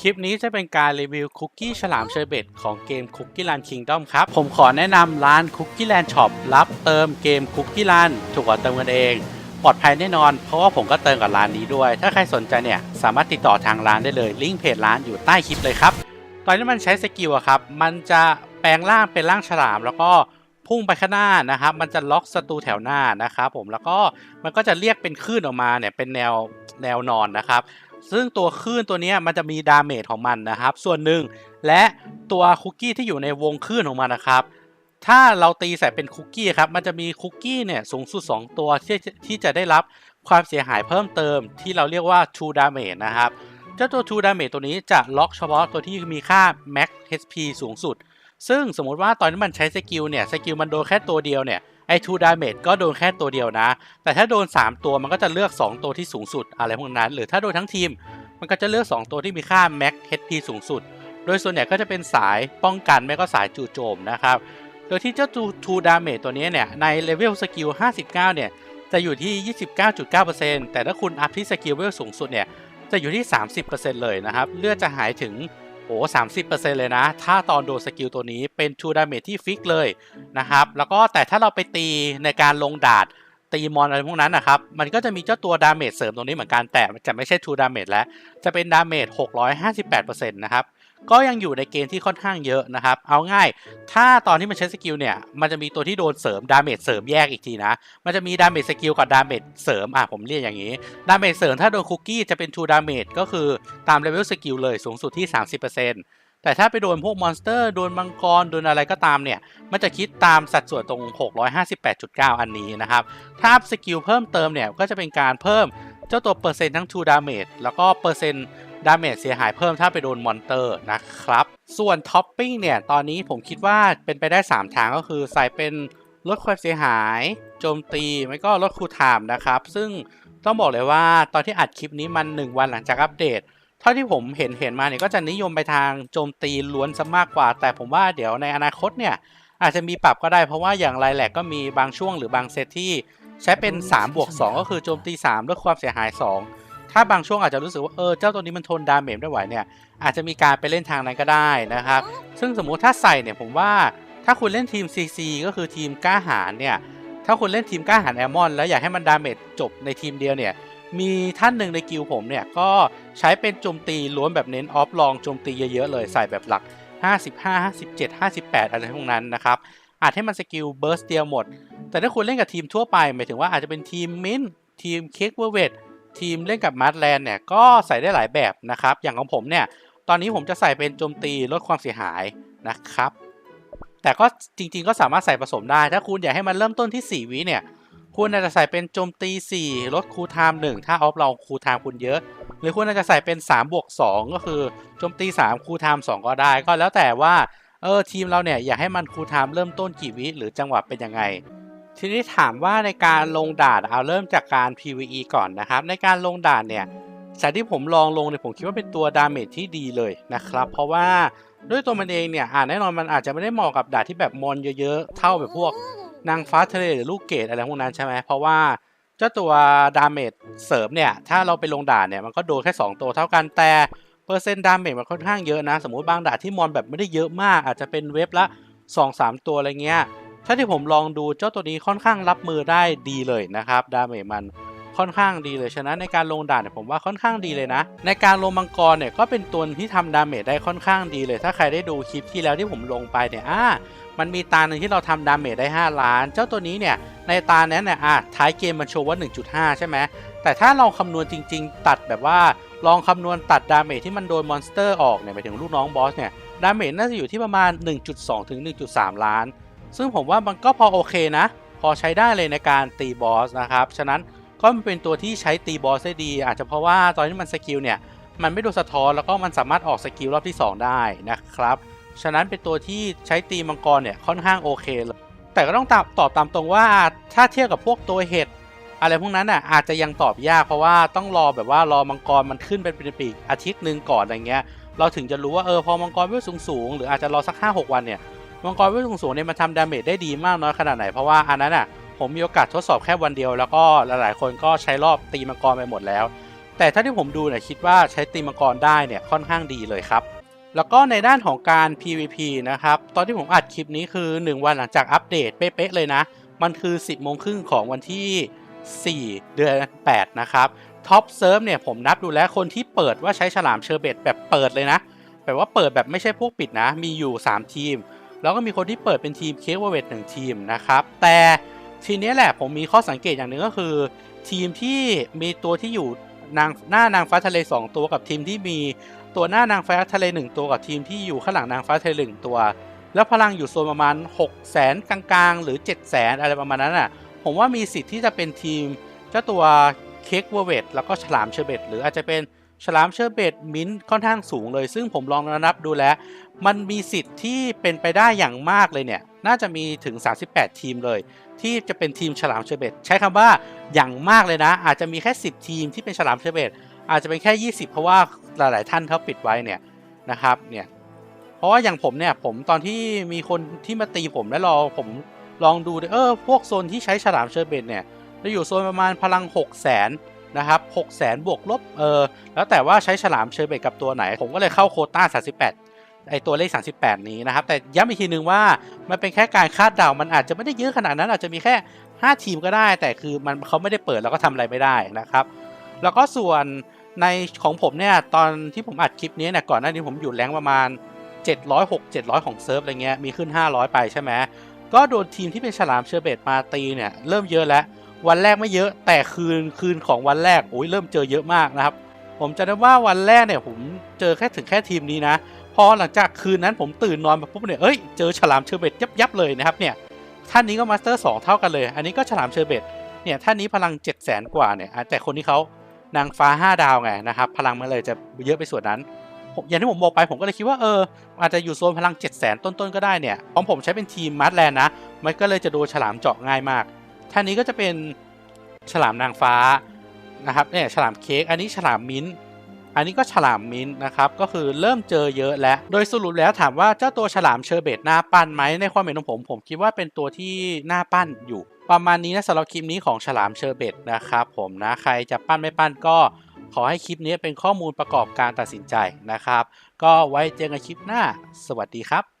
คลิปนี้จะเป็นการรีวิวคุกกี้ฉลามเชอร์เบตของเกม Cookie Land Kingdom ครับ ผมขอแนะนำร้าน Cookie Land Shop รับเติมเกม Cookie Land ถูกกว่าเติมกันเอง ปลอดภัยแน่นอน เพราะว่าผมก็เติมกับร้านนี้ด้วย ถ้าใครสนใจเนี่ย สามารถติดต่อทางร้านได้เลยลิงก์เพจร้านอยู่ใต้คลิปเลยครับ ตอนที่มันใช้สกิลอะครับ มันจะแปลงร่างเป็นร่างฉลาม แล้วก็พุ่งไปข้างหน้านะครับ มันจะล็อกศัตรูแถวหน้านะครับผมแล้วก็มันก็จะเรียกเป็นคลื่นออกมาเนี่ยเป็นแนวแนวนอนนะครับ ซึ่งตัวคลื่นตัวนี้มันจะมีดาเมจของมันนะครับ ส่วนหนึ่งและตัวคุกกี้ที่อยู่ในวงคลื่นของมันนะครับ ถ้าเราตีใส่เป็นคุกกี้ครับ มันจะมีคุกกี้เนี่ยสูงสุด 2 ตัวที่ที่จะได้รับความเสียหายเพิ่มเติม ที่เราเรียกว่า True Damage นะครับ เจ้าตัว True Damage ตัวนี้จะล็อกเฉพาะตัวที่มีค่า Max HP สูงสุด ซึ่งสมมติว่าตอนที่มันใช้สกิลเนี่ยสกิลมันโดนแค่ตัวเดียวเนี่ย ไอ้ True Damage ก็โดนแค่ตัวเดียวนะ แต่ถ้าโดน 3 ตัวมันก็จะเลือก 2 ตัวที่สูงสุดอะไรพวกนั้น หรือถ้าโดนทั้งทีม มันก็จะเลือก 2 ตัวที่มีค่า Max HP สูงสุด โดยส่วนใหญ่ก็จะเป็นสายป้องกันไม่ก็สายจู่โจมนะครับ โดยที่เจ้า True Damage ตัวนี้เนี่ยในเลเวลสกิล 59 เนี่ยจะอยู่ที่ 29.9%แต่ถ้าคุณอัพที่สกิลเลเวลสูงสุดเนี่ยจะอยู่ที่ 30%เลยนะครับเลือดจะหายถึง โอ้30%เลยนะ ถ้าตอนโดนสกิลตัวนี้เป็นทูดามีที่ฟิกเลยนะครับ แล้วก็แต่ถ้าเราไปตีในการลงดาดตีมอนอะไรพวกนั้นนะครับ มันก็จะมีเจ้าตัวดาเมจเสริมตรงนี้เหมือนกัน แต่จะไม่ใช่ทูดามีแล้ว จะเป็นดาเมจ658%นะครับ ก็ยังอยู่ในเกณฑ์ที่ค่อนข้างเยอะนะครับ เอาง่าย ถ้าตอนที่มันใช้สกิลเนี่ย มันจะมีตัวที่โดนเสริมดาเมจเสริมแยกอีกทีนะ มันจะมีดาเมจสกิลกับดาเมจเสริม อะผมเรียกอย่างนี้ ดาเมจเสริมถ้าโดนคุกกี้จะเป็น True Damage ก็คือตามเลเวลสกิลเลยสูงสุดที่ 30%แต่ถ้าไปโดนพวกมอนสเตอร์โดนมังกรโดนอะไรก็ตามเนี่ย มันจะคิดตามสัดส่วนตรง 658.9 อันนี้นะครับ ถ้าสกิลเพิ่มเติมเนี่ยก็จะเป็นการเพิ่มเจ้าตัวเปอร์เซ็นต์ทั้ง True Damage แล้วก็เปอร์เซ็นต์ ดาเมจเสียหายเพิ่มถ้าไปโดนมอนเตอร์นะครับ ส่วนท็อปปิ้งเนี่ย ตอนนี้ผมคิดว่าเป็นไปได้ 3 ทางก็คือใส่เป็นลดความเสียหาย โจมตีไม่ก็ลดคูลไทม์นะครับ ซึ่งต้องบอกเลยว่าตอนที่อัดคลิปนี้มัน 1 วันหลังจากอัปเดตเท่าที่ผมเห็นเห็นมาเนี่ยก็จะนิยมไปทางโจมตีล้วนซะมากกว่า แต่ผมว่าเดี๋ยวในอนาคตเนี่ย อาจจะมีปรับก็ได้เพราะว่าอย่างไรแหละก็มีบางช่วงหรือบางเซตที่ใช้เป็น 3 บวก 2 ก็คือโจมตี 3 ลดความเสียหาย 2 ถ้าบางช่วงอาจจะรู้สึกว่าเออเจ้าตัวนี้มันทนดาเมจไม่ไหวเนี่ยอาจจะมีการไปเล่นทางนั้นก็ได้นะครับ ซึ่งสมมุติถ้าใส่เนี่ยผมว่าถ้าคุณเล่นทีม CC ก็คือทีมกล้าหาญเนี่ยถ้าคุณเล่นทีมกล้าหาญแอลมอนแล้วอยากให้มันดาเมจจบในทีมเดียวเนี่ยมีท่านหนึ่งในกิลผมเนี่ยก็ใช้เป็นโจมตีล้วนแบบเน้นออฟลองโจมตีเยอะๆเลยใส่แบบหลัก 55 57 58 อะไรพวกนั้นนะครับอาจให้มันสกิลเบิร์สเดียวหมด แต่ถ้าคุณเล่นกับทีมทั่วไปหมายถึงว่าอาจจะเป็นทีมมินทีมเค้กเวอร์เวท ทีมเล่นกับมาร์ทแลนด์เนี่ยก็ใส่ได้หลายแบบนะครับ อย่างของผมเนี่ยตอนนี้ผมจะใส่เป็นโจมตีลดความเสียหายนะครับ แต่ก็จริงๆก็สามารถใส่ผสมได้ ถ้าคุณอยากให้มันเริ่มต้นที่ 4 วิเนี่ย คุณอาจจะใส่เป็นโจมตี 4 ลดคูลไทม์1ถ้าออฟเราคูลไทม์คุณเยอะ หรือคุณอาจจะใส่เป็น3บวก2ก็คือโจมตี 3คูลไทม์2ก็ได้ ก็แล้วแต่ว่าเออทีมเราเนี่ยอยากให้มันคูลไทม์เริ่มต้นกี่วิหรือจังหวะเป็นยังไง ทีนี้ถามว่าในการลงด่านเอาเริ่มจากการ PVE ก่อนนะครับ ในการลงด่านเนี่ยจากที่ผมลองลงเนี่ยผมคิดว่าเป็นตัวดาเมจที่ดีเลยนะครับ เพราะว่าด้วยตัวมันเองเนี่ยอ่าแน่นอนมันอาจจะไม่ได้เหมาะกับด่านที่แบบมอนเยอะๆ เท่าแบบพวกนางฟ้าทะเลหรือลูกเกดอะไรพวกนั้นใช่ไหมเพราะว่าเจ้าตัวดาเมจเสริมเนี่ย ถ้าเราไปลงด่านเนี่ยมันก็โดนแค่ 2 ตัวเท่ากันแต่เปอร์เซ็นต์ดาเมจมันค่อนข้างเยอะนะ สมมุติบางด่านที่มอนแบบไม่ได้เยอะมาก อาจจะเป็นเว็บละ 2-3 ตัวอะไรเงี้ย ถ้าที่ผมลองดูเจ้าตัวนี้ค่อนข้างรับมือได้ดีเลยนะครับดาเมจมันค่อนข้างดีเลยฉะนั้นในการลงด่านเนี่ยผมว่าค่อนข้างดีเลยนะ ในการลงมังกรเนี่ยก็เป็นตัวที่ทำดาเมจได้ค่อนข้างดีเลย ถ้าใครได้ดูคลิปที่แล้วที่ผมลงไปเนี่ยอ่ามันมีตาหนึ่งที่เราทำดาเมจได้ 5 ล้าน เจ้าตัวนี้เนี่ยในตานั้นเนี่ยอะท้ายเกมมันโชว์ว่า 1.5 ใช่ไหมแต่ถ้าเราคำนวณจริง ๆ ตัดแบบว่าลองคำนวณตัดดาเมจที่มันโดนมอนสเตอร์ออกเนี่ยหมายถึงลูกน้องบอสเนี่ยดาเมจน่าจะอยู่ที่ประมาณ 1.2 ถึง 1.3 ล้าน ซึ่งผมว่ามันก็พอโอเคนะ พอใช้ได้เลยในการตีบอสนะครับ ฉะนั้นก็มันเป็นตัวที่ใช้ตีบอสได้ดี อาจจะเพราะว่าตอนที่มันสกิลเนี่ยมันไม่โดนสะท้อนแล้วก็มันสามารถออกสกิลรอบที่ 2 ได้นะครับ ฉะนั้นเป็นตัวที่ใช้ตีมังกรเนี่ยค่อนข้างโอเคเลยแต่ก็ต้องตอบตอบตามตรงว่าถ้าเทียบกับพวกตัวเห็ดอะไรพวกนั้นอะอาจจะยังตอบยากเพราะว่าต้องรอแบบว่ารอมังกรมันขึ้นเป็นปีกอาทิตย์หนึ่งก่อนอะไรเงี้ย เราถึงจะรู้ว่าเออพอมังกรเวลสูงๆหรืออาจจะรอสัก 5-6 วันเนี่ย มังกรเวลสูงๆเนี่ยมันทำดาเมจได้ดีมากน้อยขนาดไหน เพราะว่าอันนั้นอะผมมีโอกาสทดสอบแค่วันเดียว แล้วก็หลายๆ คนก็ใช้รอบตีมังกรไปหมดแล้ว แต่ถ้าที่ผมดูเนี่ยคิดว่าใช้ตีมังกรได้เนี่ยค่อนข้างดีเลยครับ แล้วก็ในด้านของการ PVP นะครับ ตอนที่ผมอัดคลิปนี้คือ 1 วันหลังจากอัปเดตเป๊ะๆเลยนะ มันคือ 10โมงครึ่งของวันที่ 4 เดือน 8 นะครับท็อปเซิร์ฟเนี่ยผมนับดูแล้วคนที่เปิดว่าใช้ฉลามเชอร์เบตแบบเปิดเลยนะ แบบว่าเปิดแบบไม่ใช่พวกปิดนะ มีอยู่ 3 ทีม แล้วก็มีคนที่เปิดเป็นทีมเค้กวเวตหนึ่งทีมนะครับ แต่ทีนี้แหละผมมีข้อสังเกตอย่างหนึ่งก็คือ ทีมที่มีตัวที่อยู่นางหน้านางฟ้าทะเล 2 ตัวกับทีมที่มีตัวหน้านางฟ้าทะเล 1 ตัวกับทีมที่อยู่ข้างหลังนางฟ้าทะเลหนึ่งตัว แล้วพลังอยู่โซนประมาณ 6 0แสนกลางๆ หรือ 7 0 0แสนอะไรประมาณนั้นอะผมว่ามีสิทธิ์ที่จะเป็นทีมเจ้าตัวเค้กวเวตแล้วก็ฉลามเชเบตหรืออาจจะเป็น ฉลามเชอร์เบตมิ้นท์ค่อนข้างสูงเลย ซึ่งผมลองนับดูแล้ว มันมีสิทธิ์ที่เป็นไปได้อย่างมากเลยเนี่ย น่าจะมีถึง 38 ทีมเลย ที่จะเป็นทีมฉลามเชอร์เบตใช้คำว่าอย่างมากเลยนะ อาจจะมีแค่ 10 ทีมที่เป็นฉลามเชอร์เบตอาจจะเป็นแค่ 20 เพราะว่าหลาย ๆ ท่านเขาปิดไว้เนี่ยนะครับเนี่ยเพราะว่าอย่างผมเนี่ยผมตอนที่มีคนที่มาตีผมแล้วรอผมลองดูเออพวกโซนที่ใช้ฉลามเชอร์เบตเนี่ยจะอยู่โซนประมาณพลัง 6 0 0 0 0 นะครับ6 0 0 0 0บวกลบเออแล้วแต่ว่าใช้ฉลามเชอร์เบตกับตัวไหน ผมก็เลยเข้าโคต้า 38 ไอตัวเลข 38 นี้นะครับ แต่ย้ำอีกทีนึงว่ามันเป็นแค่การคาดเดา มันอาจจะไม่ได้เยอะขนาดนั้น อาจจะมีแค่ 5 ทีมก็ได้ แต่คือมันเขาไม่ได้เปิดแล้วก็ทำอะไรไม่ได้นะครับ แล้วก็ส่วนในของผมเนี่ยตอนที่ผมอัดคลิปนี้เนี่ยก่อนหน้านี้ผมอยู่แรงประมาณ706 700 ของเซิร์ฟอะไรเงี้ยมีขึ้น 500 ไปใช่ไหม ก็โดนทีมที่เป็นฉลามเชอร์เบตมาตีเนี่ยเริ่มเยอะแล้ว วันแรกไม่เยอะแต่คืนคืนของวันแรกโอ้ยเริ่มเจอเยอะมากนะครับ ผมจะได้ว่าวันแรกเนี่ยผมเจอแค่ถึงแค่ทีมนี้นะพอหลังจากคืนนั้นผมตื่นนอนมาปุ๊บเนี่ยเอ้ยเจอฉลามเชอร์เบตยับยับเลยนะครับเนี่ยท่านนี้ก็มาสเตอร์2เท่ากันเลย อันนี้ก็ฉลามเชอร์เบตเนี่ยท่านนี้พลัง7 0 0แสนกว่าเนี่ยแต่คนที่เขานางฟ้า 5 ดาวไงนะครับพลังมันเลยจะเยอะไปส่วนนั้น อย่างที่ผมบอกไปผมก็เลยคิดว่าเอออาจจะอยู่โซนพลัง 7 0 0แสนต้นๆก็ได้เนี่ยของผมใช้เป็นทีมมาร์แลนด์นะ มันก็เลยจะโดนฉลามเจาะง่ายมากท่านนี้ก็จะเป็นฉลามนางฟ้านะครับเนี่ยฉลามเค้กอันนี้ฉลามมิ้นท์อันนี้ก็ฉลามมิ้นท์นะครับก็คือเริ่มเจอเยอะแล้ว โดยสรุปแล้วถามว่าเจ้าตัวฉลามเชอร์เบตหน้าปั้นไหมในความเห็นของผมผมคิดว่าเป็นตัวที่หน้าปั้นอยู่ ประมาณนี้นะสำหรับคลิปนี้ของฉลามเชอร์เบตนะครับผมนะใครจะปั้นไม่ปั้นก็ ขอให้คลิปนี้เป็นข้อมูลประกอบการตัดสินใจนะครับ ก็ไว้เจอกันคลิปหน้า สวัสดีครับ